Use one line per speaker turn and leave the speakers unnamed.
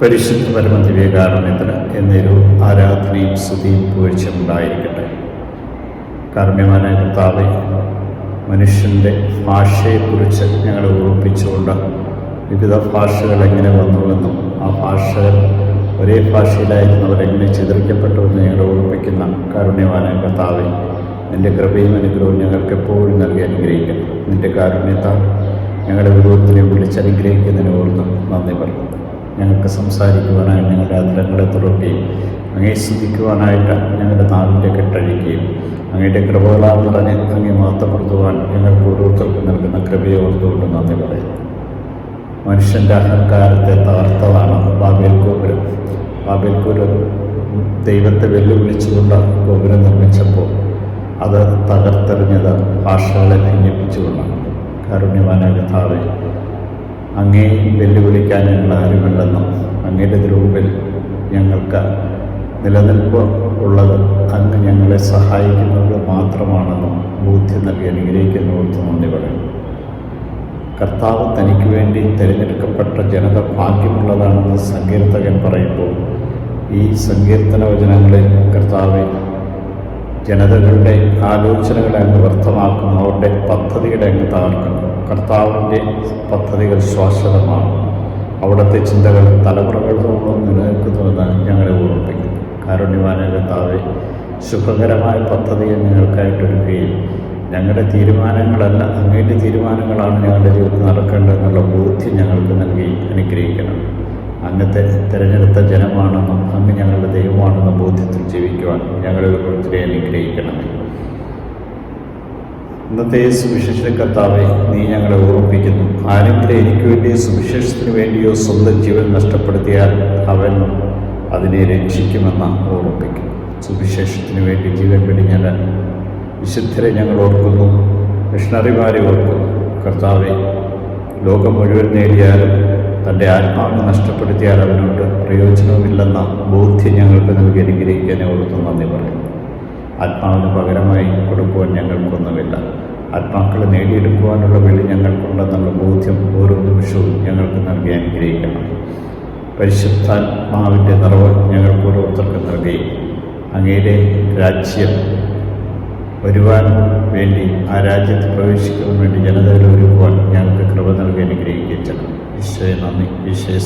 പരിശുദ്ധ പരമദിവ്യകാരണത്തിന് എന്നൊരു ആരാധനയും സ്തുതിയും പുകഴ്ചയും ഉണ്ടായിരിക്കട്ടെ. കർത്താവ് മനുഷ്യന്റെ ഭാഷയെക്കുറിച്ച് ഞങ്ങൾ ഓർമ്മിപ്പിച്ചുകൊണ്ട് വിവിധ ഭാഷകൾ എങ്ങനെ വന്നുവെന്നും ആ ഭാഷകൾ ഒരേ ഭാഷയിലായിരുന്നവർ എങ്ങനെ ചിതറിക്കപ്പെട്ടുവെന്ന് ഞങ്ങളെ ഓർമ്മിപ്പിക്കുന്ന കാരുണ്യവാനായ കർത്താവെ നിന്റെ കൃപയും അനുഗ്രഹവും ഞങ്ങൾക്ക് എപ്പോഴും നൽകി അനുഗ്രഹിക്കണം നിന്റെ കാരുണ്യത്താൽ ഞങ്ങളുടെ വിരോധത്തിനെ വിളിച്ചനുഗ്രഹിക്കുന്നതിന് ഓർന്ന് നന്ദി പറയുന്നു. ഞങ്ങൾക്ക് സംസാരിക്കുവാനായി ഞങ്ങളുടെ അന്തരങ്ങളെ തുറക്കുകയും അങ്ങേ സ്തുതിക്കുവാനായിട്ട് ഞങ്ങളുടെ നാടിന്റെ കെട്ടഴിക്കുകയും അങ്ങയുടെ കൃപകളാൽ നിറഞ്ഞ് അങ്ങേ മഹത്വപ്പെടുത്തുവാൻ ഞങ്ങൾക്ക് ഓരോരുത്തർക്കും നൽകുന്ന കൃപയെ ഓർത്തുകൊണ്ട് നന്ദി പറയുന്നു. മനുഷ്യന്റെ അഹങ്കാരത്തെ തകർത്തതാണ് ബാബേൽ ഗോപുരം. ബാബേൽ ഗോപുരം ദൈവത്തെ വെല്ലുവിളിച്ചുകൊണ്ട് ഗോപുരം നിർമ്മിച്ചപ്പോൾ അത് തകർത്തെറിഞ്ഞത് ഭാഷകളെ ഭിന്നിപ്പിച്ചുകൊണ്ടാണ്. കാരുണ്യവാനായ കഥാവെ അങ്ങേ വെല്ലുവിളിക്കാൻ ഞങ്ങൾ ആരുമില്ലെന്നും അങ്ങയുടെ മുമ്പിൽ ഞങ്ങൾക്ക് നിലനിൽപ്പ് ഉള്ളത് അങ്ങ് ഞങ്ങളെ സഹായിക്കുന്നത് മാത്രമാണെന്നും ബോധ്യം നൽകി അനുഗ്രഹിക്കുന്ന ഓർത്ത് നന്ദി പറയുന്നു. കർത്താവ് തനിക്ക് വേണ്ടി തിരഞ്ഞെടുക്കപ്പെട്ട ജനത ഭാഗ്യമുള്ളതാണെന്ന് സങ്കീർത്തകൻ പറയുമ്പോൾ ഈ സങ്കീർത്തന വചനങ്ങളിൽ കർത്താവ് ജനതകളുടെ ആലോചനകളെ അങ്ങ് വ്യർത്ഥമാക്കുന്നു അവരുടെ അങ്ങ് തകർക്കുന്നു കർത്താവിന്റെ പദ്ധതികൾ ശാശ്വതമാണ്. അവിടുത്തെ ചിന്തകൾ തലമുറകളോളം നിലനിൽക്കുന്നുവെന്ന് ഞങ്ങളെ ഓർമ്മിപ്പിക്കുന്നു കാരുണ്യവാന കർത്താവെ ശുഭകരമായ പദ്ധതികൾ ഞങ്ങൾക്കായിട്ടൊരുക്കുകയും ഞങ്ങളുടെ തീരുമാനങ്ങളല്ല അങ്ങയുടെ തീരുമാനങ്ങളാണ് ഞങ്ങളുടെ ജീവിതത്തിൽ നടക്കേണ്ടതെന്നുള്ള ബോധ്യം ഞങ്ങൾക്ക് നൽകി അനുഗ്രഹിക്കണം. അങ്ങത്തെ തിരഞ്ഞെടുത്ത ജനമാണെന്നും അങ്ങ് ഞങ്ങളുടെ ദൈവമാണെന്ന ബോധ്യത്തിൽ ജീവിക്കുവാൻ ഞങ്ങളെ ഓരോരുത്തരെ അനുഗ്രഹിക്കണമേ. ഇന്നത്തെ സുവിശേഷ കർത്താവെ നീ ഞങ്ങളെ ഓർമ്മിപ്പിക്കുന്നു. ആരെങ്കിലും എനിക്ക് വേണ്ടിയോ സുവിശേഷത്തിന് വേണ്ടിയോ സ്വന്തം ജീവൻ നഷ്ടപ്പെടുത്തിയാൽ അവൻ അതിനെ രക്ഷിക്കുമെന്ന് ഓർമ്മിപ്പിക്കും സുവിശേഷത്തിന് വേണ്ടി ജീവൻ വെടിഞ്ഞാൽ വിശുദ്ധരെ ഞങ്ങൾ ഓർക്കുന്നു മിഷണറിമാരെ ഓർക്കുന്നു. കർത്താവെ ലോകം മുഴുവൻ നേടിയാലും തന്റെ ആത്മാവിനെ നഷ്ടപ്പെടുത്തിയാൽ അവനോട് പ്രയോജനവുമില്ലെന്ന ബോധ്യം ഞങ്ങൾക്ക് നൽകി അനുഗ്രഹിക്കാൻ ഓർത്തു നന്ദി പറയുന്നു. ആത്മാവിന് പകരമായി കൊടുക്കുവാൻ ഞങ്ങൾക്കൊന്നുമില്ല. ആത്മാക്കളെ നേടിയെടുക്കുവാനുള്ള വിളി ഞങ്ങൾക്കുണ്ടെന്നുള്ള ബോധ്യം ഓരോ നിമിഷവും ഞങ്ങൾക്ക് നൽകി അനുഗ്രഹിക്കണം. പരിശുദ്ധാത്മാവിന്റെ നിറവ് ഞങ്ങൾക്ക് ഓരോരുത്തർക്കും നൽകി. അങ്ങയുടെ രാജ്യം വരുവാൻ വേണ്ടി ആ രാജ്യത്ത് പ്രവേശിക്കുവാൻ വേണ്ടി ജനതകളെ ഒരുക്കുവാൻ ഞങ്ങൾക്ക് കൃപ നൽകി അനുഗ്രഹിക്കണം ഈശോയെ നന്ദി. ഈശോയെ